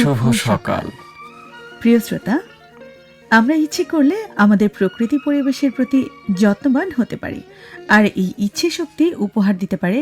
শুভ সকাল। প্রিয় শ্রোতা আমরা ইচ্ছে করলে আমাদের প্রকৃতি পরিবেশের প্রতি যত্নবান হতে পারি আর এই ইচ্ছে শক্তি উপহার দিতে পারে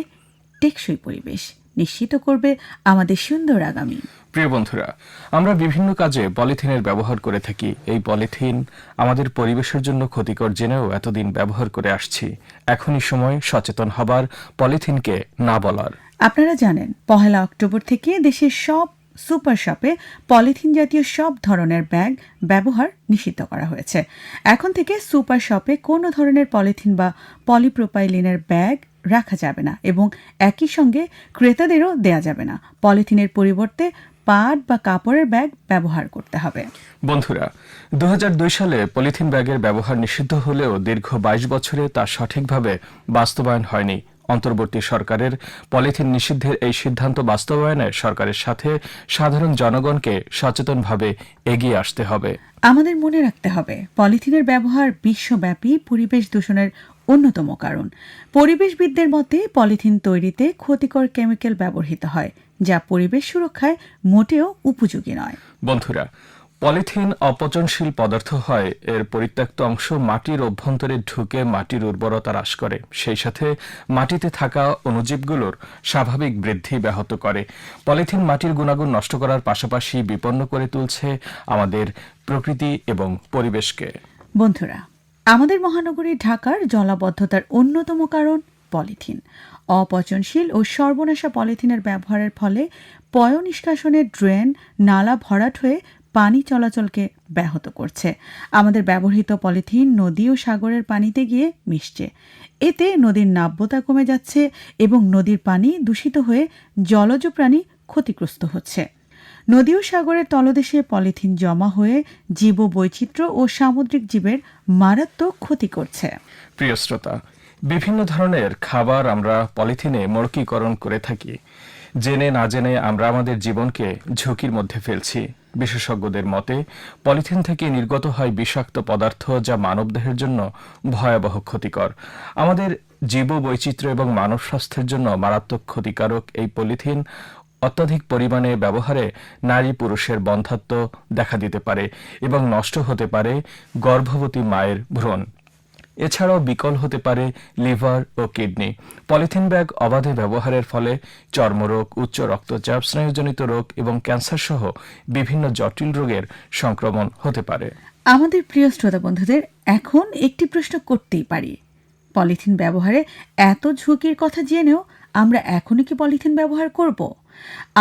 টেকসই পরিবেশ। নিশ্চিত করবে আমাদের সুন্দর আগামী। প্রিয় বন্ধুরা আমরা বিভিন্ন কাজে পলিথিনের ব্যবহার করে থাকি। এই পলিথিন আমাদের পরিবেশের জন্য ক্ষতিকর জেনেও এতদিন ব্যবহার করে আসছি। এখনই সময় সচেতন হবার পলিথিনকে না বলার। আপনারা জানেন পহেলা অক্টোবর থেকে দেশের সব সুপার শপে পলিথিন জাতীয় সব ধরনের ব্যাগ ব্যবহার নিষিদ্ধ করা হয়েছে। এখন থেকে সুপার শপে কোনো ধরনের পলিথিন বা পলিপ্রোপাইলিনের ব্যাগ রাখা যাবে না এবং একই সঙ্গে ক্রেতাদেরও দেয়া যাবে না। পলিথিনের পরিবর্তে পাট বা কাপড়ের ব্যাগ ব্যবহার করতে হবে। বন্ধুরা দু হাজার দুই সালে পলিথিন ব্যাগের ব্যবহার নিষিদ্ধ হলেও দীর্ঘ বাইশ বছরে তা সঠিকভাবে বাস্তবায়ন হয়নি। অন্তর্বর্তী সরকারের পলিথিন নিষিদ্ধের এই সিদ্ধান্ত বাস্তবায়নে সরকারের সাথে সাধারণ জনগণকে সচেতনভাবে এগিয়ে আসতে হবে। আমাদের মনে রাখতে হবে পলিথিনের ব্যবহার বিশ্বব্যাপী পরিবেশ দূষণের অন্যতম কারণ। পরিবেশবিদদের মতে পলিথিন তৈরিতে ক্ষতিকর কেমিক্যাল ব্যবহৃত হয় যা পরিবেশ সুরক্ষায় মোটেও উপযোগী নয়। বন্ধুরা পলিথিন অপচনশীল পদার্থ হয়। এর পরিত্যক্ত অংশ মাটির অভ্যন্তরে ঢুকে মাটির উর্বরতা হ্রাস করে। সেই সাথে মাটিতে থাকা অণুজীবগুলোর স্বাভাবিক বৃদ্ধি ব্যাহত করে। পলিথিন মাটির গুণাগুণ নষ্ট করার পাশাপাশি বিপন্ন করে তুলছে আমাদের প্রকৃতি এবং পরিবেশকে। বন্ধুরা, আমাদের মহানগরী ঢাকার জলাবদ্ধতার অন্যতম কারণ পলিথিন। অপচনশীল ও সর্বনাশা পলিথিনের ব্যবহারের ফলে পয় নিষ্কাশনের ড্রেন, নালা ভরাট হয়ে পানি চলাচলকে ব্যাহত করছে। আমাদের ব্যবহৃত পলিথিন নদী ও সাগরের পানিতে গিয়ে মিশছে। এতে নদীর নাব্যতা কমে যাচ্ছে এবং নদীর পানি দূষিত হয়ে জলজ প্রাণী ক্ষতিগ্রস্ত হচ্ছে। নদী ও সাগরের তলদেশে পলিথিন জমা হয়ে জীব বৈচিত্র্য ও সামুদ্রিক জীবের মারাত্মক ক্ষতি করছে। প্রিয় শ্রোতা, বিভিন্ন ধরনের খাবার আমরা পলিথিনে মড়কীকরণ করে থাকি। জেনে না জেনে আমরা আমাদের জীবনকে ঝুঁকির মধ্যে ফেলছি। বিশেষজ্ঞদের মতে, পলিথিন থেকে নির্গত হয় বিষাক্ত পদার্থ যা মানবদেহের জন্য ভয়াবহ ক্ষতিকর। আমাদের জীব বৈচিত্র্য এবং মানব স্বাস্থ্যের জন্য মারাত্মক ক্ষতিকারক এই পলিথিন অত্যাধিক পরিমাণে ব্যবহারে নারী পুরুষের বন্ধাত্ম দেখা দিতে পারে এবং নষ্ট হতে পারে গর্ভবতী মায়ের ভ্রূণ। এছাড়াও বিকল হতে পারে লিভার ও কিডনি। পলিথিন ব্যাগ অবাধে ব্যবহারের ফলে চর্মরোগ, উচ্চ রক্তচাপ, স্নায়ুজনিত রোগ এবং ক্যান্সার সহ বিভিন্ন জটিল রোগের সংক্রমণ হতে পারে। আমাদের প্রিয় শ্রোতা বন্ধুদের, এখন একটি প্রশ্ন করতেই পারি। পলিথিন ব্যবহারে এত ঝুঁকির কথা জেনেও আমরা এখনই কি পলিথিন ব্যবহার করব?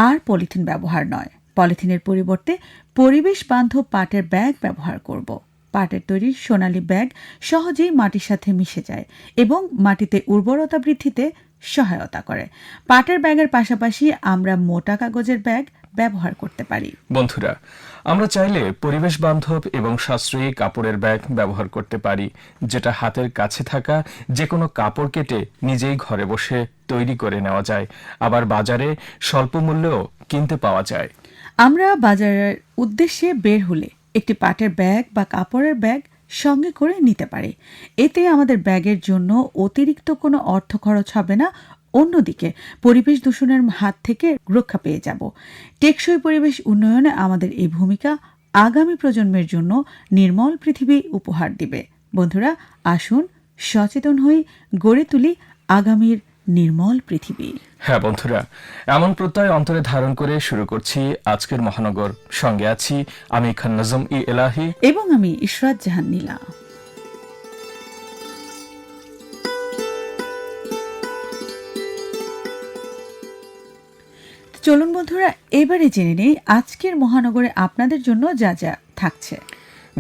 আর পলিথিন ব্যবহার নয়, পলিথিনের পরিবর্তে পরিবেশ বান্ধব পাটের ব্যাগ ব্যবহার করব। পাটের তৈরি সোনালী ব্যাগ সহজেই মাটির সাথে মিশে যায় এবং মাটিতে উর্বরতা বৃদ্ধিতে সহায়তা করে। পাটের ব্যাগের পাশাপাশি আমরা মোটা কাগজের ব্যাগ ব্যবহার করতে পারি। বন্ধুরা আমরা চাইলে পরিবেশ বান্ধব এবং সাশ্রয়ী কাপড়ের ব্যাগ ব্যবহার করতে পারি যেটা হাতের কাছে থাকা যে কোনো কাপড় কেটে নিজেই ঘরে বসে তৈরি করে নেওয়া যায়। আবার বাজারে স্বল্প মূল্যেও কিনতে পাওয়া যায়। আমরা বাজারের উদ্দেশ্যে বের হলে একটি পাটের ব্যাগ বা কাপড়ের ব্যাগ সঙ্গে করে নিতে পারি। এতে আমাদের ব্যাগের জন্য অতিরিক্ত কোনো অর্থ খরচ হবে না। অন্যদিকে, পরিবেশ দূষণের হাত থেকে রক্ষা পেয়ে যাব। টেকসই পরিবেশ উন্নয়নে আমাদের এই ভূমিকা আগামী প্রজন্মের জন্য নির্মল পৃথিবী উপহার দিবে। বন্ধুরা, আসুন সচেতন হই, গড়ে তুলি আগামীর নির্মল পৃথিবী। হ্যাঁ বন্ধুরা এমন প্রত্যয় অন্তরে ধারণ করে শুরু করছি আজকের মহানগর। সঙ্গে আছি আমি খান নজম ই এলাহি। এবং আমি ইশরাত জাহান নীলা। চলুন বন্ধুরা এবারে জেনে নেই আজকের মহানগরে আপনাদের জন্য যা যা থাকছে।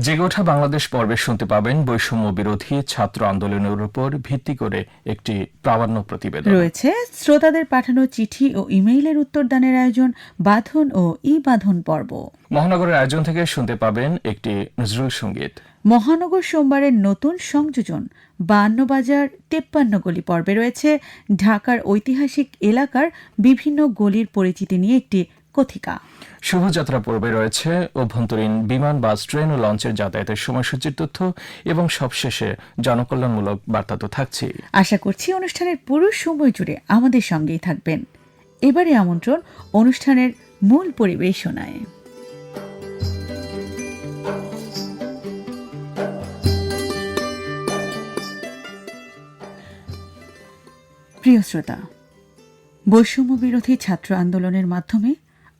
জেগে ওঠা বাংলাদেশ পর্বে শুনতে পাবেন বৈষম্য বিরোধী ছাত্র আন্দোলনের উপর ভিত্তি করে একটি প্রামাণ্য প্রতিবেদন। রয়েছে শ্রোতাদের পাঠানো চিঠি ও ইমেইলের উত্তরদানের আয়োজন বাঁধন ও ই বাঁধন পর্ব। মহানগরের আয়োজন থেকে শুনতে পাবেন একটি নজরুল সংগীত। মহানগর সোমবারের নতুন সংযোজন বান্ন বাজার তেপ্পান্ন গলি পর্বে রয়েছে ঢাকার ঐতিহাসিক এলাকার বিভিন্ন গলির পরিচিতি নিয়ে একটি কথিকা। শুভযাত্রা পর্বে রয়েছে অভ্যন্তরীণ বিমান বাস ট্রেন ও লঞ্চের যাতায়াতের সময়সূচির তথ্য এবং সবশেষে জনকল্যাণমূলক বার্তা তো থাকছে আশা করছি অনুষ্ঠানের পুরো সময় জুড়ে আমাদের সঙ্গেই থাকবেন। এবারে আমন্ত্রণ অনুষ্ঠানের মূল পরিবেশনায়। প্রিয় শ্রোতা বৈষম্য বিরোধী ছাত্র আন্দোলনের মাধ্যমে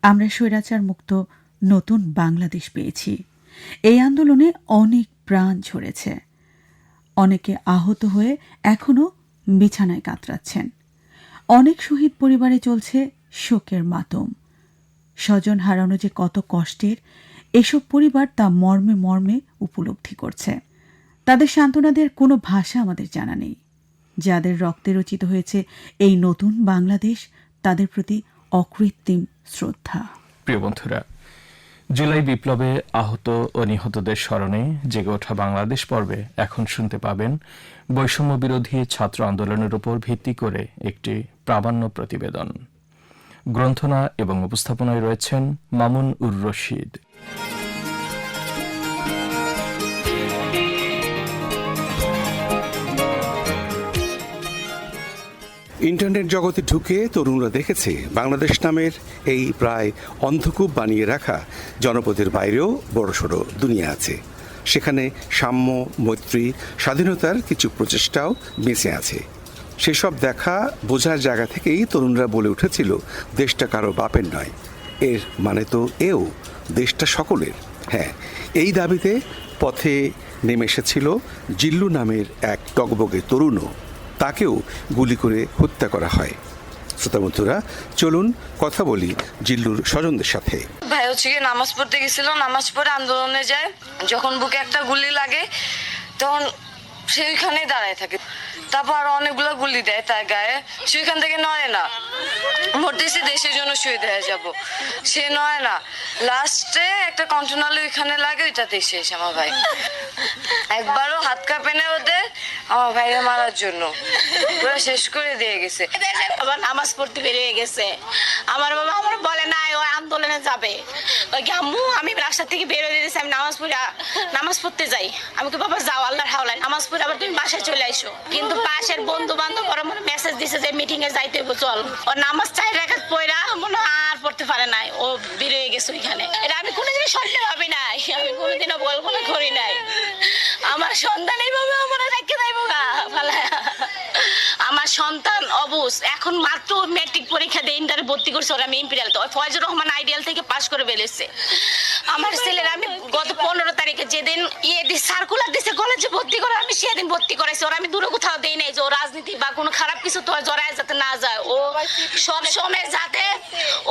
আমরা স্বৈরাচার মুক্ত নতুন বাংলাদেশ পেয়েছি। এই আন্দোলনে অনেক প্রাণ ঝরেছে। অনেকে আহত হয়ে এখনও বিছানায় কাতরাচ্ছেন। অনেক শহীদ পরিবারে চলছে শোকের মাতম। স্বজন হারানো যে কত কষ্টের, এসব পরিবার তা মর্মে মর্মে উপলব্ধি করছে। তাদের সান্ত্বনাদের কোনো ভাষা আমাদের জানা নেই। যাদের রক্তে রচিত হয়েছে এই নতুন বাংলাদেশ, তাদের প্রতি অকৃত্রিম শ্রদ্ধা। প্রিয় বন্ধুরা, জুলাই বিপ্লবে আহত ও নিহতদের স্মরণে জেগে ওঠা বাংলাদেশ পর্বে এখন শুনতে পাবেন বৈষম্য বিরোধী ছাত্র আন্দোলনের উপর ভিত্তি করে একটি প্রামাণ্য প্রতিবেদন। গ্রন্থনা এবং উপস্থাপনায় রয়েছেন মামুন উর রশিদ। ইন্টারনেট জগতে ঢুকে তরুণরা দেখেছে, বাংলাদেশ নামের এই প্রায় অন্ধকূপ বানিয়ে রাখা জনপদের বাইরেও বড়সড় দুনিয়া আছে। সেখানে সাম্য, মৈত্রী, স্বাধীনতার কিছু প্রচেষ্টাও বেঁচে আছে। সেসব দেখা বোঝার জায়গা থেকেই তরুণরা বলে উঠেছিল, দেশটা কারও বাপের নয়। এর মানে তো এও দেশটা সকলের। হ্যাঁ এই দাবিতে পথে নেমে এসেছিল জিল্লু নামের এক টকবগে তরুণও। তাকেও গুলি করে হত্যা করা হয়। শ্রোতা বন্ধুরা, চলুন কথা বলি জিল্লুর স্বজনদের সাথে। ভাই, হচ্ছে গিয়ে নামাজ পড়তে গেছিল, নামাজ পড়ে আন্দোলনে যায়। যখন বুকে একটা গুলি লাগে, তখন সে ওইখানে দাঁড়ায় থাকে। তারপর অনেকগুলো গুলি দেয় তার গায়ে। সে ওইখান থেকে নয় না। মরতেছি দেশের জন্য শহীদ হয়ে যাব। সে নয় না। লাস্টে একটা কন্টেনার ওইখানে লাগে ওইটাতে শেষ আমার ভাই। একবারও হাত কাঁপে না ওদের, আমার ভাইরা মারার জন্য। ওরা শেষ করে দিয়ে গেছে। আবার নামাজ পড়তে বেরিয়ে গেছে। আমার বাবা আমার বলে না ও আন্দোলনে যাবে। ওই আম্মু, আমি রাস্তা থেকে বেরোয় দিয়েছি, আমি নামাজ পড়ে নামাজ পড়তে যাই। আমি কি বাবা, যাও, আল্লাহর হাওলায়, নামাজ পড়ে আবার তুমি বাসায় চলে আইসো। কিন্তু পাশের বন্ধু বান্ধব ওরা মনে মেসেজ দিছে যে মিটিং এ যাইতে হইবো, চল। ও নামাজ চাই রেখা পড়া মনে আর পড়তে পারে নাই। ও বেরিয়ে গেছে ওইখানে। এটা আমি কোনোদিনই স্বপ্ন ভাবি নাই। আমি কোনোদিনও কল্পনা করি নাই। আমার সন্তান এইভাবে আমার রেখে দেবো গা। আমার সন্তান অবুজ। এখন মাত্র ম্যাট্রিক পরীক্ষা দিয়ে ইন্টারে ভর্তি করছে ওরা আমি ইম্পিরিয়াল তো। ফয়জুর রহমান আইডিয়াল থেকে পাশ করে বেরিয়েছে আমার ছেলের আমি গত পনেরো তারিখে যেদিন ইয়ে দি সার্কুলার দিছে কলেজে ভর্তি করে আমি সেদিন ভর্তি করাইছি। ওরা আমি দূরে কোথাও দেই নাই যে ও রাজনীতি বা কোনো খারাপ কিছু তো জড়ায় যাতে না যায়। ও সব সময় যাতে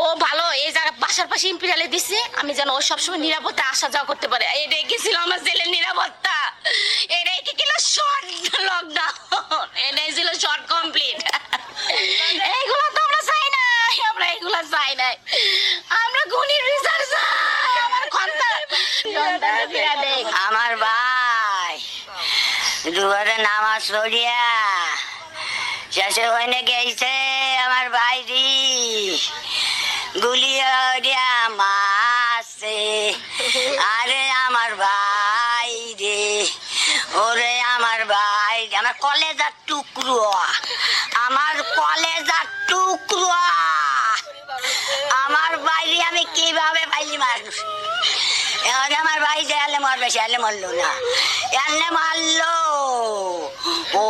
ও ভালো এই জায়গা বাসার পাশে ইম্পিরিয়ালে দিছে আমি যেন ও সবসময় নিরাপত্তা আসা যাওয়া করতে পারে। এটাই কি ছিল আমার ছেলের নিরাপত্তা। এটাই কি কিনা শর্ট লকডাউন এটাই ছিল শর্ট কমপ্লিট এইগুলো তো আমরা চাই না আমরা এগুলো চাই নাই। আমরা গুণীর চাই। আমার সন্তানের ফিরা দেখ আমার ভাই দুবারে নামাজ পড়িয়া শেষে হইনে গেছে আমার ভাই রি গুলি হইয়া মাসে আরে আমার ভাই রে ওরে আমার ভাই আমার কলেজার টুকরো আমার কলেজার টুকরো। আমার বাইরে আমি কীভাবে পাইলি মানুষ? এখন আমার ভাই যে এলে মারবে, সে এলে মারলো না। এলে মারলো। ও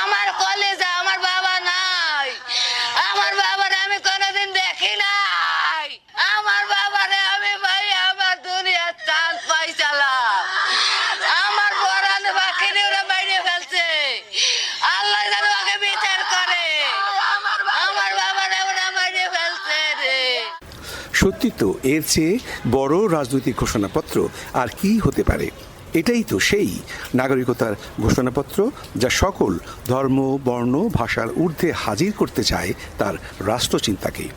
আমার কলেজে আমার বাবা নাই আমার বাবারে আমি কোনোদিন দেখি নাই আমার বাবারে আমি ভাই আমার দুনিয়ার চাঁদ পাইছিলাম আমার পরানে বাকিনি ওরা বাইরে ফেলছে আল্লাহ যেন ওকে বিচার করে আমার বাবারে ওরা বাইরে ফেলছে রে সত্যি তো, এর চেয়ে বড় রাজনৈতিক ঘোষণাপত্র আর কি হতে পারে? এটাই তো সেই নাগরিকতার ঘোষণাপত্র যা সকল ধর্ম, বর্ণ, ভাষার ঊর্ধ্বে হাজির করতে চায় তার রাষ্ট্রচিন্তাকে।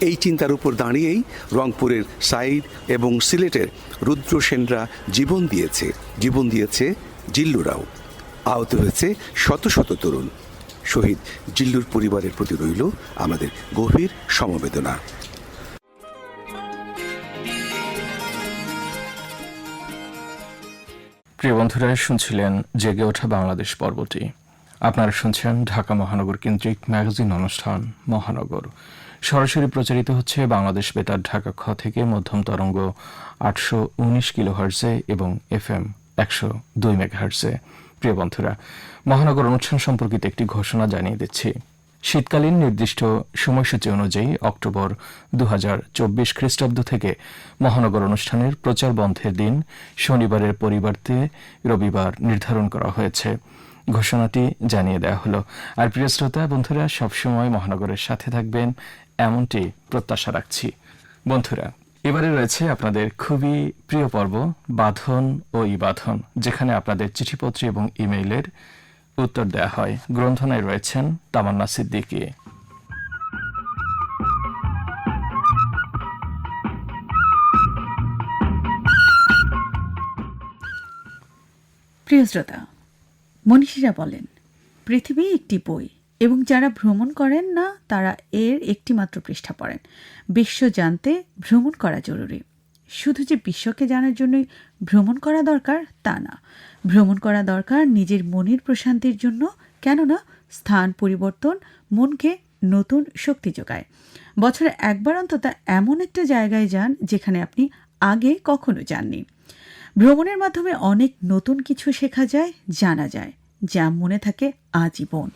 এই চিন্তার উপর দাঁড়িয়েই রংপুরের সাইদ এবং সিলেটের রুদ্র সেনরা জীবন দিয়েছে জীবন দিয়েছে জিল্লুরাও। আহত হয়েছে শত শত তরুণ। শহীদ জিল্লুর পরিবারের প্রতি রইল আমাদের গভীর সমবেদনা। প্রিয় বন্ধুরা, শুনছিলেন জেগে ওঠা বাংলাদেশ পর্বটি। আপনারা শুনছেন ঢাকা মহানগর কেন্দ্রিক ম্যাগাজিন অনুষ্ঠান, মহানগর। সরাসরি প্রচারিত হচ্ছে বাংলাদেশ বেতার ঢাকা খ থেকে মধ্যম তরঙ্গ আটশো উনিশ কিলো হার্জে এবং এফ এম একশো দুই মেগাহার্জে প্রিয় বন্ধুরা, মহানগর অনুষ্ঠান সম্পর্কিত একটি ঘোষণা জানিয়ে দিচ্ছি। শীতকালীন নির্দিষ্ট সময়সূচি অনুযায়ী অক্টোবর দু হাজার চব্বিশ খ্রিস্টাব্দ থেকে মহানগর অনুষ্ঠানের প্রচার বন্ধের দিন শনিবারের পরিবর্তে রবিবার নির্ধারণ করা হয়েছে। ঘোষণাটি জানিয়ে দেওয়া হলো। আর প্রিয় শ্রোতা, বন্ধুরা, সবসময় মহানগরের সাথে থাকবেন, এমনটি প্রত্যাশা রাখছি। বন্ধুরা, এবারে রয়েছে আপনাদের খুবই প্রিয় পর্ব, বাঁধন ও ইবাধন যেখানে আপনাদের চিঠিপত্র এবং ইমেইলের উত্তর দেওয়া হয়। গ্রন্থনায় রয়েছেন তামান্না সিদ্দিকী। প্রিয় শ্রোতা, মনীষীরা বলেন, পৃথিবী একটি বই এবং যারা ভ্রমণ করেন না, তারা এর একটি মাত্র পৃষ্ঠা পড়েন। বিশ্ব জানতে ভ্রমণ করা জরুরি। শুধু যে বিশ্বকে জানার জন্যই ভ্রমণ করা দরকার, তা না। ভ্রমণ করা দরকার নিজের মনের প্রশান্তির জন্য, কেননা স্থান পরিবর্তন মনকে নতুন শক্তি যোগায়। বছরে একবার অন্তত এমন একটা জায়গায় যান যেখানে আপনি আগে কখনো যাননি। ভ্রমণের মাধ্যমে অনেক নতুন কিছু শেখা যায়, জানা যায়, যা মনে থাকে আজীবন।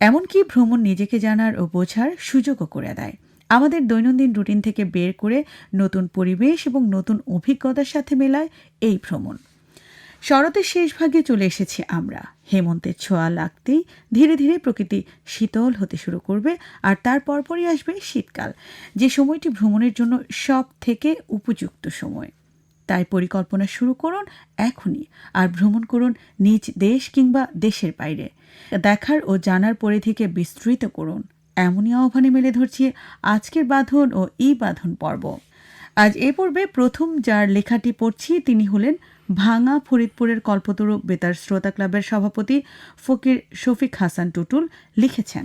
এমনকি ভ্রমণ নিজেকে জানার ও বোঝার সুযোগও করে দেয়। আমাদের দৈনন্দিন রুটিন থেকে বের করে নতুন পরিবেশ এবং নতুন অভিজ্ঞতার সাথে মেলায় এই ভ্রমণ। শরতের শেষ ভাগে চলে এসেছি আমরা। হেমন্তের ছোঁয়া লাগতেই ধীরে ধীরে প্রকৃতি শীতল হতে শুরু করবে আর তার পরপরই আসবে শীতকাল, যে সময়টি ভ্রমণের জন্য সব থেকে উপযুক্ত সময়। তাই পরিকল্পনা শুরু করুন এখনই আর ভ্রমণ করুন নিজ দেশ কিংবা দেশের বাইরে। দেখার ও জানার পরিধিকে বিস্তৃত করুন। এমনই আহ্বানে মেলে ধরছি আজকের বাঁধন ও ই বাঁধন পর্ব। আজ এ পর্বে প্রথম যার লেখাটি পড়ছি তিনি হলেন ভাঙা ফরিদপুরের কল্পতরু বেতার শ্রোতা ক্লাবের সভাপতি ফকির শফিক হাসান টুটুল লিখেছেন।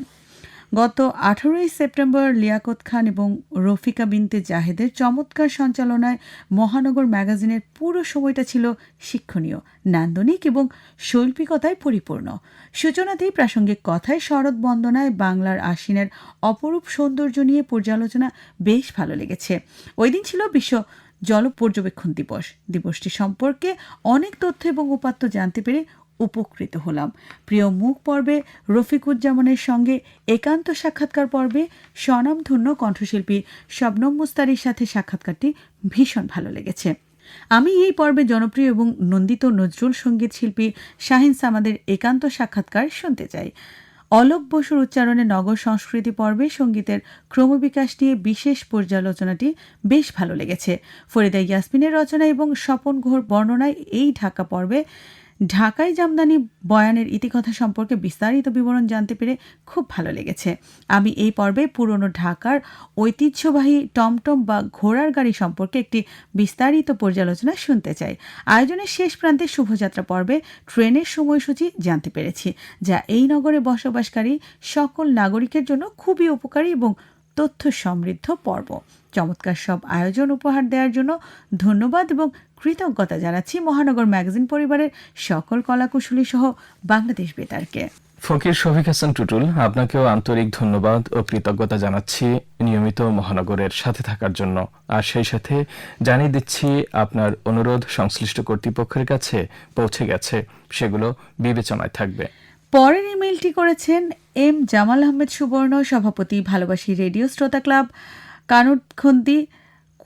গত আঠারোই সেপ্টেম্বর লিয়াকত খান এবং রফিকা বিনতে জাহেদের চমৎকার সঞ্চালনায় মহানগর ম্যাগাজিনের পুরো সময়টা ছিল শিক্ষণীয়, নান্দনিক এবং শৈল্পিকতায় পরিপূর্ণ। সূচনাতেই প্রাসঙ্গিক কথায় শরৎ বন্দনায় বাংলার আশ্বিনের অপরূপ সৌন্দর্য নিয়ে পর্যালোচনা বেশ ভালো লেগেছে। ওই দিন ছিল বিশ্ব জল পর্যবেক্ষণ দিবস। দিবসটি সম্পর্কে অনেক তথ্য এবং উপাত্ত জানতে পেরে উপকৃত হলাম। প্রিয় মুখ পর্বে রফিকুজ্জামানের সঙ্গে একান্ত সাক্ষাৎকার পর্বে স্বনামধন্য কণ্ঠশিল্পী শবনম মুস্তারির সাথে সাক্ষাৎকারটি ভীষণ ভালো লেগেছে। আমি এই পর্বে জনপ্রিয় এবং নন্দিত নজরুল সংগীত শিল্পী শাহিন সামাদের একান্ত সাক্ষাৎকার শুনতে চাই। অলোক বসুর উচ্চারণে নগর সংস্কৃতি পর্বে সঙ্গীতের ক্রমবিকাশ নিয়ে বিশেষ পর্যালোচনাটি বেশ ভালো লেগেছে। ফরিদা ইয়াসমিনের রচনা এবং স্বপন ঘোর বর্ণনায় এই ঢাকা পর্বে ঢাকাই জামদানি বয়ানের ইতিকথা সম্পর্কে বিস্তারিত বিবরণ জানতে পেরে খুব ভালো লেগেছে। আমি এই পর্বে পুরনো ঢাকার ঐতিহ্যবাহী টমটম বা ঘোড়ার গাড়ি সম্পর্কে একটি বিস্তারিত পর্যালোচনা শুনতে চাই। আয়োজনের শেষ প্রান্তে শুভযাত্রা পর্বে ট্রেনের সময়সূচি জানতে পেরেছি, যা এই নগরে বসবাসকারী সকল নাগরিকের জন্য খুবই উপকারী এবং তথ্য সমৃদ্ধ পর্ব। চমৎকার সব আয়োজন উপহার দেওয়ার জন্য ধন্যবাদ এবং কৃতজ্ঞতা জানাচ্ছি মহানগর ম্যাগাজিন পরিবারের সকল কলাকুশলী সহ বাংলাদেশ বেতারকে। ফকির শফিক হাসান টুটুল আপনাকেও আন্তরিক ধন্যবাদ ও কৃতজ্ঞতা জানাচ্ছি নিয়মিত মহানগরের সাথে থাকার জন্য। আর সেই সাথে জানিয়ে দিচ্ছি আপনার অনুরোধ সংশ্লিষ্ট কর্তৃপক্ষের কাছে পৌঁছে গেছে। সেগুলো বিবেচনায় থাকবে। পরের ইমেলটি করেছেন এম জামাল আহমেদ সুবর্ণ সভাপতি ভালোবাসি রেডিও শ্রোতা ক্লাব কানুটখন্দি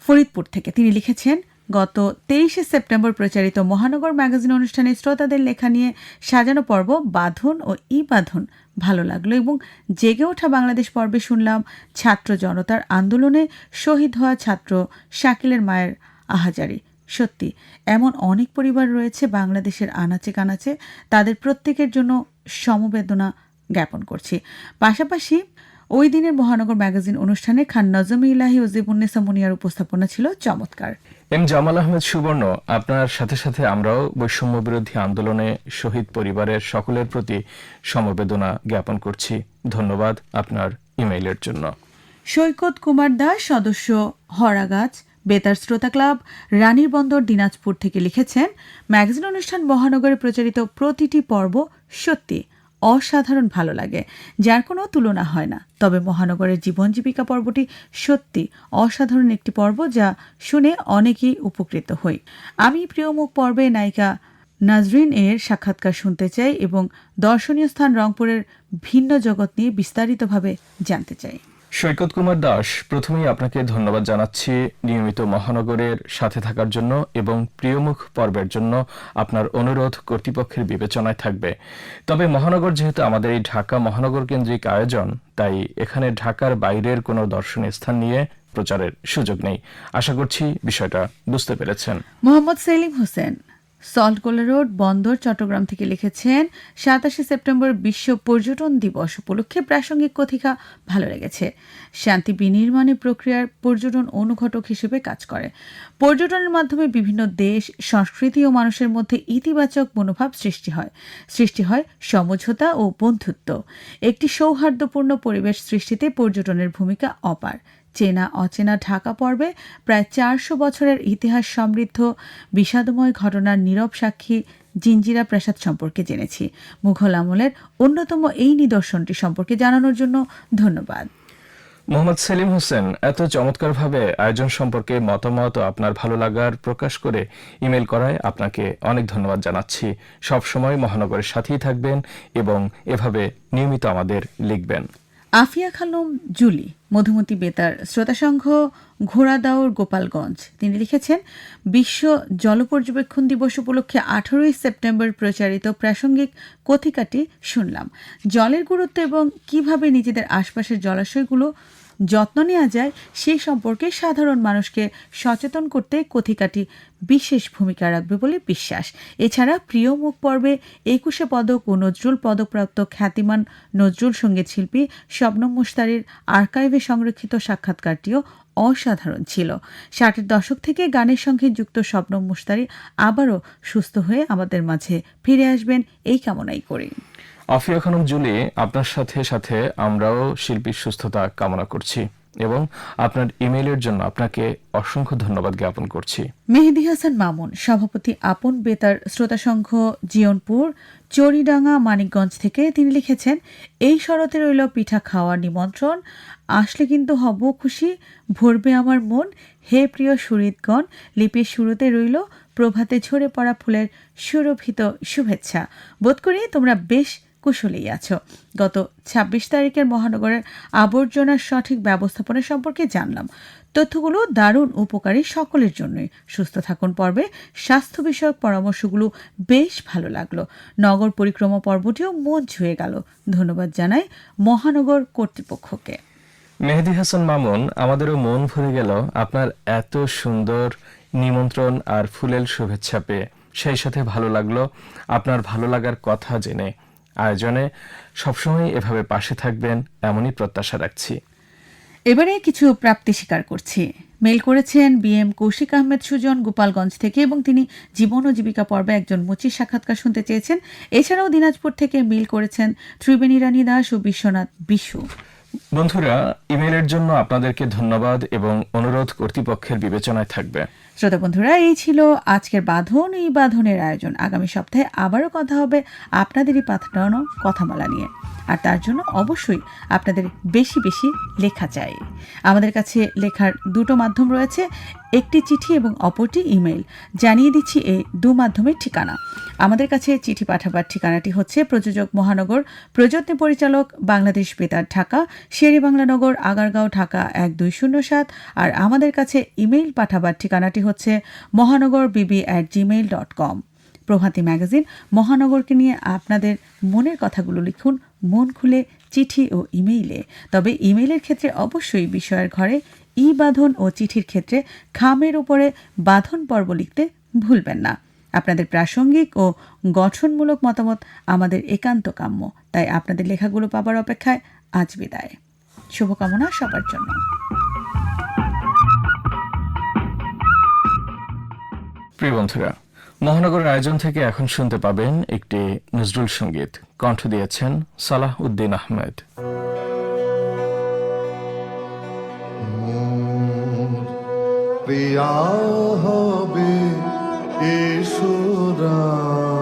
ফরিদপুর থেকে। তিনি লিখেছেন গত তেইশে সেপ্টেম্বর প্রচারিত মহানগর ম্যাগাজিন অনুষ্ঠানে শ্রোতাদের লেখা নিয়ে সাজানো পর্ব বাঁধন ও ই বাঁধন ভালো লাগল এবং জেগে ওঠা বাংলাদেশ পর্বে শুনলাম ছাত্র জনতার আন্দোলনে শহীদ হওয়া ছাত্র শাকিলের মায়ের আহাজারি। সত্যি, এমন অনেক পরিবার রয়েছে বাংলাদেশের আনাচে কানাচে, তাদের প্রত্যেকের জন্য সমবেদনা জ্ঞাপন করছি। পাশাপাশি ওই দিনের মহানগর ম্যাগাজিন অনুষ্ঠানে খান নজম ইলাহি ও জিবুন্নেসা উপস্থাপনা ছিল চমৎকার। এম জামাল আহমেদ সুবর্ণ, আপনার সাথে সাথে আমরাও বৈষম্য বিরোধী আন্দোলনে শহীদ পরিবারের সকলের প্রতি সমবেদনা জ্ঞাপন করছি। ধন্যবাদ আপনার ইমেইলের জন্য। সৈকত কুমার দাস, সদস্য হরাগাছ, বেতার শ্রোতা ক্লাব, রানীর বন্দর, দিনাজপুর থেকে লিখেছেন, ম্যাগাজিন অনুষ্ঠান মহানগরে প্রচারিত প্রতিটি পর্ব সত্যি। অসাধারণ ভালো লাগে, যার কোনো তুলনা হয় না। তবে মহানগরের জীবন জীবিকা পর্বটি সত্যি অসাধারণ একটি পর্ব যা শুনে অনেকেই উপকৃত হই। আমি প্রিয়মুখ পর্বে নায়িকা নাজরিন এর সাক্ষাৎকার শুনতে চাই এবং দর্শনীয় স্থান রংপুরের ভিন্ন জগৎ নিয়ে বিস্তারিতভাবে জানতে চাই। সৈকত কুমার দাস, প্রথমেই আপনাকে ধন্যবাদ জানাচ্ছি নিয়মিত মহানগরের সাথে থাকার জন্য এবং প্রিয়মুখ পর্বের জন্য আপনার অনুরোধ কর্তৃপক্ষের বিবেচনায় থাকবে। তবে মহানগর যেহেতু আমাদের এই ঢাকা মহানগর কেন্দ্রিক আয়োজন, তাই এখানে ঢাকার বাইরের কোনো দর্শনীয় স্থান নিয়ে প্রচারের সুযোগ নেই। আশা করছি বিষয়টা বুঝতে পেরেছেন। মোহাম্মদ সেলিম হোসেন। সল্টকোলা রোড, বন্দর, চট্টগ্রাম থেকে লিখেছেন, সাতাশে সেপ্টেম্বর বিশ্ব পর্যটন দিবস উপলক্ষে প্রাসঙ্গিক কথিকা, ভালো লেগেছে। শান্তি বিনির্মাণে প্রক্রিয়ার পর্যটন অনুঘটক হিসেবে কাজ করে। পর্যটনের মাধ্যমে বিভিন্ন দেশ, সংস্কৃতি ও মানুষের মধ্যে ইতিবাচক মনোভাব সৃষ্টি হয়। সৃষ্টি হয় সমঝোতা ও বন্ধুত্ব। একটি সৌহার্দ্যপূর্ণ পরিবেশ সৃষ্টিতে পর্যটনের ভূমিকা অপার। চেনা অচেনা ঢাকা পর্বে প্রায় চারশো বছরের ইতিহাস সমৃদ্ধ, বিষাদময় ঘটনার নীরব সাক্ষী জিঞ্জিরা প্রাসাদ সম্পর্কে জেনেছি। মুঘল আমলের অন্যতম এই নিদর্শনটি সম্পর্কে জানানোর জন্য ধন্যবাদ। মোহাম্মদ সেলিম হোসেন, এত চমৎকারভাবে আয়োজন সম্পর্কে মতামত আপনার ভালো লাগার প্রকাশ করে ইমেল করায় আপনাকে অনেক ধন্যবাদ জানাচ্ছি। সব সময় মহানগরের সাথেই থাকবেন এবং এভাবে নিয়মিত আমাদের লিখবেন। আফিয়া খানম জুলি, মধুমতি বেতার, শ্রোতা সংঘ ঘোড়াদাওর গোপালগঞ্জ। তিনি লিখেছেন, বিশ্ব জল পর্যবেক্ষণ দিবস উপলক্ষে আঠারোই সেপ্টেম্বর প্রচারিত প্রাসঙ্গিক কথিকাটি শুনলাম। জলের গুরুত্ব এবং কীভাবে নিজেদের আশপাশের জলাশয়গুলো যত্ন নেওয়া যায়, সে সম্পর্কে সাধারণ মানুষকে সচেতন করতে কথিকাটি বিশেষ ভূমিকা রাখবে বলে বিশ্বাস। এছাড়া প্রিয় মুখ পর্বে একুশে পদক ও নজরুল পদকপ্রাপ্ত খ্যাতিমান নজরুল সংগীত শিল্পী শবনম মুস্তারির আর্কাইভে সংরক্ষিত সাক্ষাৎকারটিও অসাধারণ ছিল। ষাটের দশক থেকে গানের সঙ্গে যুক্ত শবনম মুস্তারি আবারও সুস্থ হয়ে আমাদের মাঝে ফিরে আসবেন। এই কামনাই করি। আফিয়া খানম জুলি, আপনার সাথে সাথে আমরাও শিল্পীর সুস্থতা কামনা করছি এবং আপনার ইমেইলের জন্য আপনাকে অসংখ্য ধন্যবাদ জ্ঞাপন করছি। মেহেদি হাসান মামুন, সভাপতি আপন বেতার শ্রোতা সংঘ জিয়নপুর, চরিডাঙ্গা, মানিকগঞ্জ থেকে তিনি লিখেছেন, এই শরতে রইল পিঠা খাওয়ার নিমন্ত্রণ, আসলে কিন্তু হব খুশি, ভরবে আমার মন, হে প্রিয় সুরিতগণ লিপির শুরুতে রইল প্রভাতে ঝরে পড়া ফুলের সুরভিত শুভেচ্ছা। বোধ করি তোমরা বেশ কুশলেই আছো। গত ২৬ তারিখের মহানগরের আবর্জনার সঠিক ব্যবস্থাপনা সম্পর্কে জানলাম। তথ্যগুলো দারুণ উপকারী সকলের জন্যই। সুস্থ থাকুন পর্বে। স্বাস্থ্য বিষয়ক পরামর্শগুলো বেশ ভালো লাগল। নগর পরিক্রমা পর্বটিও মন ছুঁয়ে গেল। ধন্যবাদ জানাই মহানগর কর্তৃপক্ষকে। মেহেদি হাসান মামুন, আমাদেরও মন ভরে গেল আপনার এত সুন্দর নিমন্ত্রণ আর ফুলেল শুভেচ্ছা পেয়ে। সেই সাথে ভালো লাগল আপনার ভালো লাগার কথা জেনে। আয়োজনে সবসময় এভাবে পাশে থাকবেন এমনই প্রত্যাশা রাখছি। এবারে কিছু প্রাপ্তি স্বীকার করছি। মেল করেছেন বিএম কৌশিক আহমেদ সুজন গোপালগঞ্জ থেকে এবং তিনি জীবন ও জীবিকা পর্বে একজন মুচির সাক্ষাৎকার শুনতে চেয়েছেন। এছাড়াও দিনাজপুর থেকে মেল করেছেন ত্রিবেণী রানী দাস ও বিশ্বনাথ বিশু। বন্ধুরা ইমেলের জন্য আপনাদেরকে ধন্যবাদ এবং অনুরোধ কর্তৃপক্ষের বিবেচনায় থাকবে। শ্রোতা বন্ধুরা, এই ছিল আজকের বাঁধন, এই বাঁধনের আয়োজন। আগামী সপ্তাহে আবারও কথা হবে আপনাদেরই পাঠানো কথামালা নিয়ে। আর তার জন্য অবশ্যই আপনাদের বেশি বেশি লেখা চাই। আমাদের কাছে লেখার দুটো মাধ্যম রয়েছে, একটি চিঠি এবং অপরটি ইমেল জানিয়ে দিচ্ছি এই দু মাধ্যমের ঠিকানা। আমাদের কাছে চিঠি পাঠাবার ঠিকানাটি হচ্ছে প্রযোজক মহানগর, প্রযত্ন পরিচালক বাংলাদেশ বেতার ঢাকা, শেরে বাংলানগর আগারগাঁও ঢাকা এক দুই শূন্য সাত আর আমাদের কাছে ইমেইল পাঠাবার ঠিকানাটি হচ্ছে Mohanagar BB at Gmail dot com Prabhati magazine মহানগরকে নিয়ে আপনাদের মনের কথাগুলো লিখুন মন খুলে চিঠি ও ইমেইলে। তবে ইমেইলের ক্ষেত্রে অবশ্যই বিষয়ের ঘরে ই বাঁধন ও চিঠির ক্ষেত্রে খামের উপরে বাঁধন পর্ব লিখতে ভুলবেন না। আপনাদের প্রাসঙ্গিক ও গঠনমূলক মতামত আমাদের একান্ত কাম্য। তাই আপনাদের লেখাগুলো পাবার অপেক্ষায় আজ বিদায়। শুভকামনা সবার জন্য। প্রিয় বন্ধুরা মহানগরের আয়োজন থেকে এখন শুনতে পাবেন একটি নজরুল সংগীত। কণ্ঠ দিয়েছেন সালাহ উদ্দিন আহমেদ। প্রিয়া হবে ঈশ্বরামি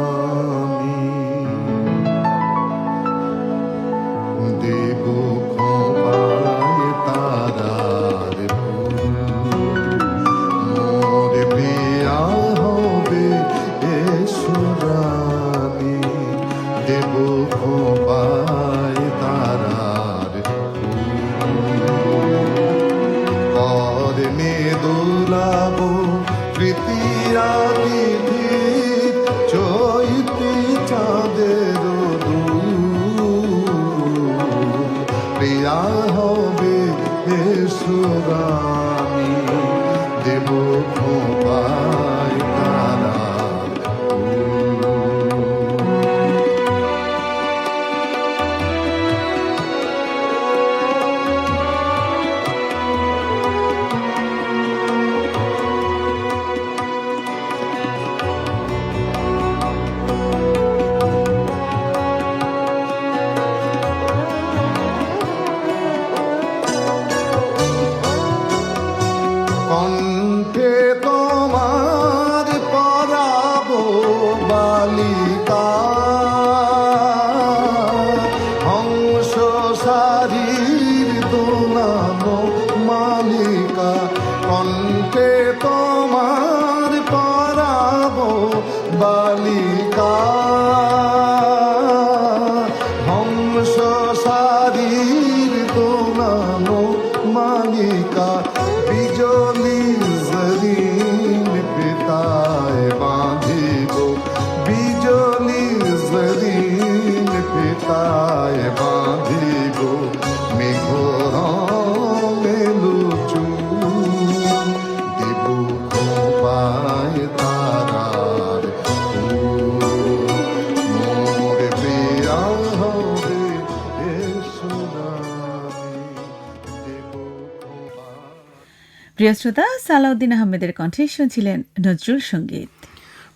প্রিয় শ্রোতা, সালাউদ্দিন আহমেদের কণ্ঠে শুনছিলেন নজরুল সংগীত।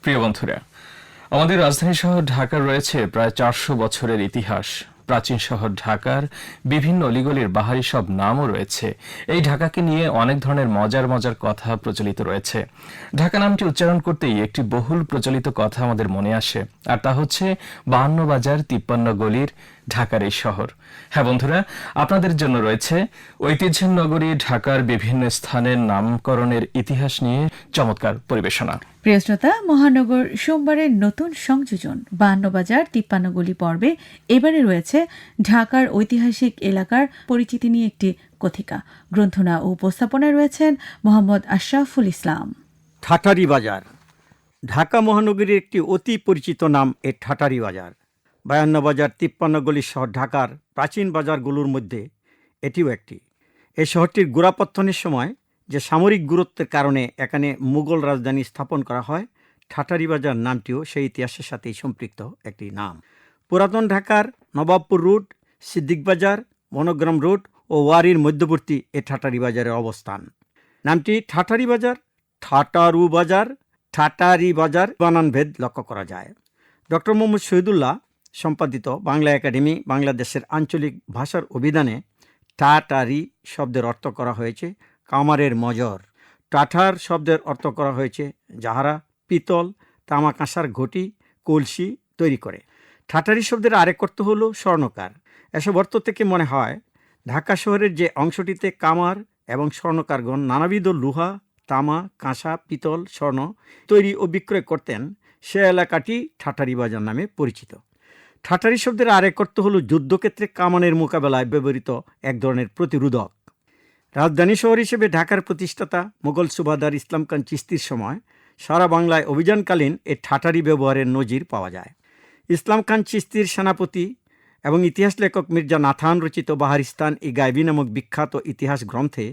প্রিয় বন্ধুরা, আমাদের রাজধানী শহর ঢাকার রয়েছে প্রায় চারশো বছরের ইতিহাস। প্রাচীন শহর ঢাকার বিভিন্ন অলিগলির বাহারি সব নামও রয়েছে। এই ঢাকাকে নিয়ে অনেক ধরনের মজার মজার কথা প্রচলিত রয়েছে। ঢাকা নামটি উচ্চারণ করতেই একটি বহুল প্রচলিত কথা আমাদের মনে আসে, আর তা হচ্ছে বাহান্ন বাজার তিপ্পান্ন গলির ঢাকার এই শহর। হ্যাঁ বন্ধুরা আপনাদের জন্য রয়েছে ঐতিহ্যের নগরী ঢাকার বিভিন্ন স্থানের নামকরণের ইতিহাস নিয়ে চমৎকার পরিবেশনা। প্রিয় শ্রোতা মহানগর সোমবারের নতুন সংযোজন বান্ন বাজার তিপ্পান্নগুলি পর্বে এবারে রয়েছে ঢাকার ঐতিহাসিক এলাকার পরিচিতি নিয়ে একটি কথিকা। গ্রন্থনা ও উপস্থাপনায় রয়েছেন মোহাম্মদ আশরাফুল ইসলাম। ঠাটারি বাজার। ঢাকা মহানগরীর একটি অতি পরিচিত নাম এ ঠাটারি বাজার। বায়ান্ন বাজার তিপ্পান্ন গলি শহর ঢাকার প্রাচীন বাজারগুলোর মধ্যে এটিও একটি। এই শহরটির গোড়াপত্তনের সময় যে সামরিক গুরুত্বের কারণে এখানে মুঘল রাজধানী স্থাপন করা হয়, ঠাটারি বাজার নামটিও সেই ইতিহাসের সাথেই সম্পৃক্ত একটি নাম। পুরাতন ঢাকার নবাবপুর রোড সিদ্দিক বাজার, মনোগ্রাম রোড ও ওয়ারির মধ্যবর্তী এ ঠাটারি বাজারের অবস্থান। নামটি ঠাটারি বাজার, ঠাটারু বাজার, ঠাটারি বাজার বানান ভেদ লক্ষ্য করা যায়। ডক্টর মোহাম্মদ শহীদুল্লাহ সম্পাদিত বাংলা একাডেমি বাংলাদেশের আঞ্চলিক ভাষার অভিধানে টাটারি শব্দের অর্থ করা হয়েছে কামারের মজর। টাঠার শব্দের অর্থ করা হয়েছে যাহারা পিতল তামা কাঁসার ঘটি, কলসি তৈরি করে। ঠাটারি শব্দের আরেক অর্থ হলো স্বর্ণকার। এসব অর্থ থেকে মনে হয় ঢাকা শহরের যে অংশটিতে কামার এবং স্বর্ণকারগণ নানাবিধ লোহা, তামা, কাঁসা, পিতল, স্বর্ণ তৈরি ও বিক্রয় করতেন, সে এলাকাটি ঠাটারি বাজার নামে পরিচিত। ঠাটারি শব্দের আরেক অর্থ হল যুদ্ধক্ষেত্রে কামানের মোকাবেলায় ব্যবহৃত এক ধরনের প্রতিরোধক। রাজধানী শহর হিসেবে ঢাকার প্রতিষ্ঠাতা মোগল সুবাদার ইসলাম খান চিস্তির সময় সারা বাংলায় অভিযানকালীন এ ঠাটারি ব্যবহারের নজির পাওয়া যায়। ইসলাম খান চিস্তির সেনাপতি এবং ইতিহাস লেখক মির্জা নাথান রচিত বাহারিস্তান ই গাইবি নামক বিখ্যাত ইতিহাস গ্রন্থে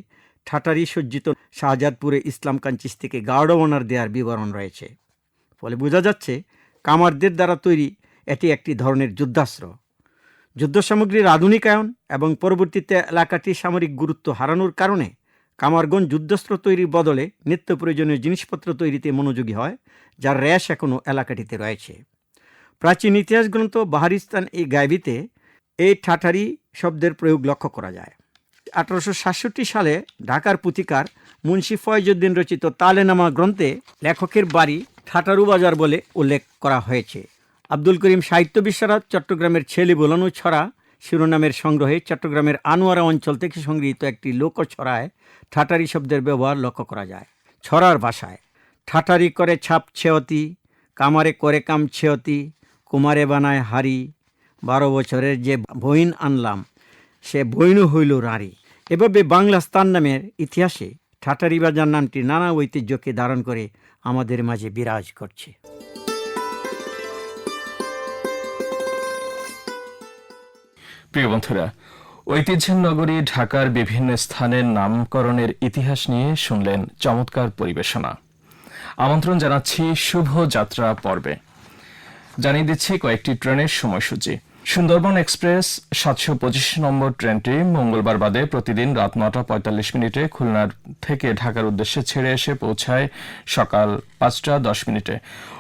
ঠাটারি সজ্জিত শাহজাদপুরে ইসলাম খান চিস্তিকে গার্ড অনার দেওয়ার বিবরণ রয়েছে। ফলে বোঝা যাচ্ছে, কামারদের দ্বারা তৈরি এটি একটি ধরনের যুদ্ধাস্ত্র। যুদ্ধ সামগ্রীর আধুনিকায়ন এবং পরবর্তীতে এলাকাটি সামরিক গুরুত্ব হারানোর কারণে কামারগঞ্জ যুদ্ধাস্ত্র তৈরির বদলে নিত্য প্রয়োজনীয় জিনিসপত্র তৈরিতে মনোযোগী হয়, যার র্যাশ এখনও এলাকাটিতে রয়েছে। প্রাচীন ইতিহাস গ্রন্থ বাহারিস্তান এই গাইবিতে এই ঠাঠারি শব্দের প্রয়োগ লক্ষ্য করা যায়। আঠারোশো সাতষট্টি সালে ঢাকার পুথিকার মুন্সি ফয়জুদ্দিন রচিত তালেনামা গ্রন্থে লেখকের বাড়ি ঠাটারু বাজার বলে উল্লেখ করা হয়েছে। আব্দুল করিম সাহিত্য বিশ্বরাত চট্টগ্রামের ছেলে বোলানো ছড়া, শিরোনামের সংগ্রহে চট্টগ্রামের আনোয়ারা অঞ্চল থেকে সংগৃহীত একটি লোক ছড়ায় ঠাটারি শব্দের ব্যবহার লক্ষ্য করা যায়। ছড়ার ভাষায়, ঠাটারি করে ছাপ ছেয়তি কামারে করে কাম ছেয়তি কুমারে বানায় হাড়ি, বারো বছরের যে বইন আনলাম, সে বইনও হইল রাঁড়ি। এভাবে বাংলা স্থান নামের ইতিহাসে ঠাটারি বাজার নামটি নানা ঐতিহ্যকে ধারণ করে আমাদের মাঝে বিরাজ করছে। প্রিয় বন্ধুরা, ঐতিহ্যের নগরী ঢাকার বিভিন্ন স্থানের নামকরণের ইতিহাস নিয়ে শুনলেন চমৎকার পরিবেশনা। আমন্ত্রণ জানাচ্ছি শুভ যাত্রা পর্বে। জানিয়ে দিচ্ছি কয়েকটি ট্রেনের সময়সূচি। সুন্দরবন এক্সপ্রেস সাতশো পঁচিশ নম্বর ট্রেনটি মঙ্গলবার বাদে প্রতিদিন রাত নটা পঁয়তাল্লিশ মিনিটে খুলনার থেকে ঢাকার উদ্দেশ্যে ছেড়ে এসে পৌঁছায় সকাল পাঁচটা দশ মিনিটে।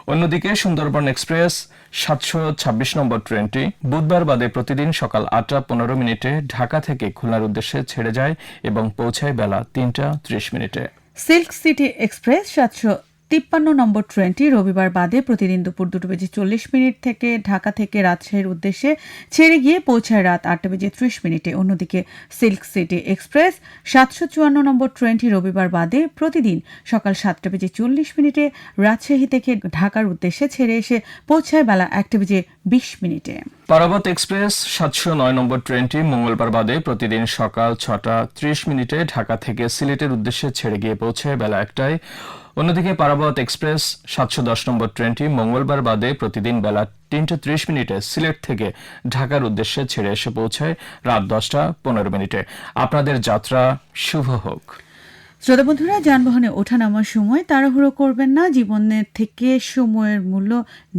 অন্যদিকে সুন্দরবন এক্সপ্রেস সাতশো ছাব্বিশ নম্বর ট্রেনটি বুধবার বাদে প্রতিদিন সকাল আটটা পনেরো মিনিটে ঢাকা থেকে খুলনার উদ্দেশ্যে ছেড়ে যায় এবং পৌঁছায় বেলা তিনটা ত্রিশ মিনিটে। সিল্ক সিটি এক্সপ্রেস সাতশো তিপ্পান্ন নম্বর ট্রেনটি রবিবার বাদে প্রতিদিন দুপুর দুটো বেজে চল্লিশ মিনিট থেকে ঢাকা থেকে রাজশাহীর উদ্দেশ্যে ছেড়ে গিয়ে পৌঁছায় রাত আটটা বেজে ত্রিশ মিনিটে। অন্যদিকে সিল্ক সিটি এক্সপ্রেস সাতশো চুয়ান্ন নম্বর ট্রেনটি রবিবার বাদে প্রতিদিন সকাল সাতটা বেজে চল্লিশ মিনিটে রাজশাহী থেকে ঢাকার উদ্দেশ্যে ছেড়ে এসে পৌঁছায় বেলা একটা বেজে বিশ মিনিটে। পারাবত এক্সপ্রেস সাতশো নয় নম্বর ট্রেনটি মঙ্গলবার বাদে প্রতিদিন সকাল ছটা ত্রিশ মিনিটে ঢাকা থেকে সিলেটের উদ্দেশ্যে ছেড়ে গিয়ে পৌঁছায় বেলা একটায়। অন্যদিকে পারাবত এক্সপ্রেস সাতশো দশ নম্বর ট্রেনটি মঙ্গলবার বাদে প্রতিদিন বেলা তিনটে ত্রিশ মিনিটে সিলেট থেকে ঢাকার উদ্দেশ্যে ছেড়ে এসে পৌঁছায় রাত দশটা পনেরো মিনিটে। আপনাদের যাত্রা শুভ হোক। শ্রোতা বন্ধুরা, যানবাহনে ওঠা নামার সময় তাড়াহুড়ো করবেন না, জীবনের থেকে সময়ের মূল্য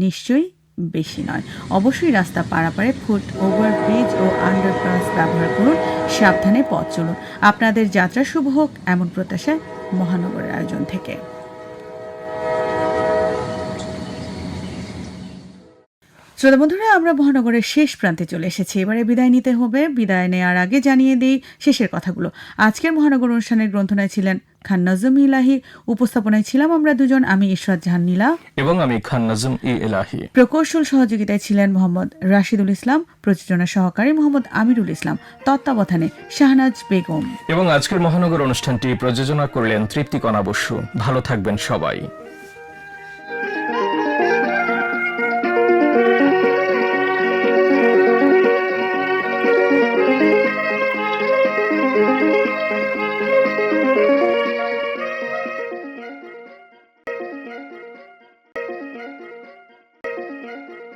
নিশ্চয়ই বেশি নয়। অবশ্যই রাস্তা পারাপারে ফুট ওভারব্রিজ ও আন্ডারপাস ব্যবহার করুন, সাবধানে পথ চলুন। আপনাদের যাত্রা শুভ হোক, এমন প্রত্যাশায় মহানগরের আয়োজন থেকে। শ্রোতা বন্ধুরা আমরা মহানগরের শেষ প্রান্তে চলে এসেছি। এবারে বিদায় নিতে হবে। বিদায় নেওয়ার আগে জানিয়ে দিই শেষের কথাগুলো। আজকের মহানগর অনুষ্ঠানের গ্রন্থনায় ছিলেন খান নজম ইলাহি উপস্থাপনায় ছিলাম আমরা দুজন আমি ইশরাত জাহান নীলা এবং আমি খান নাজম ই এলাহি। প্রকৌশল সহযোগিতায় ছিলেন মোহাম্মদ রাশিদুল ইসলাম প্রযোজনা সহকারী মোহাম্মদ আমিরুল ইসলাম তত্ত্বাবধানে শাহনাজ বেগম। এবং আজকের মহানগর অনুষ্ঠানটি প্রযোজনা করলেন তৃপ্তিকণা বসু। ভালো থাকবেন সবাই।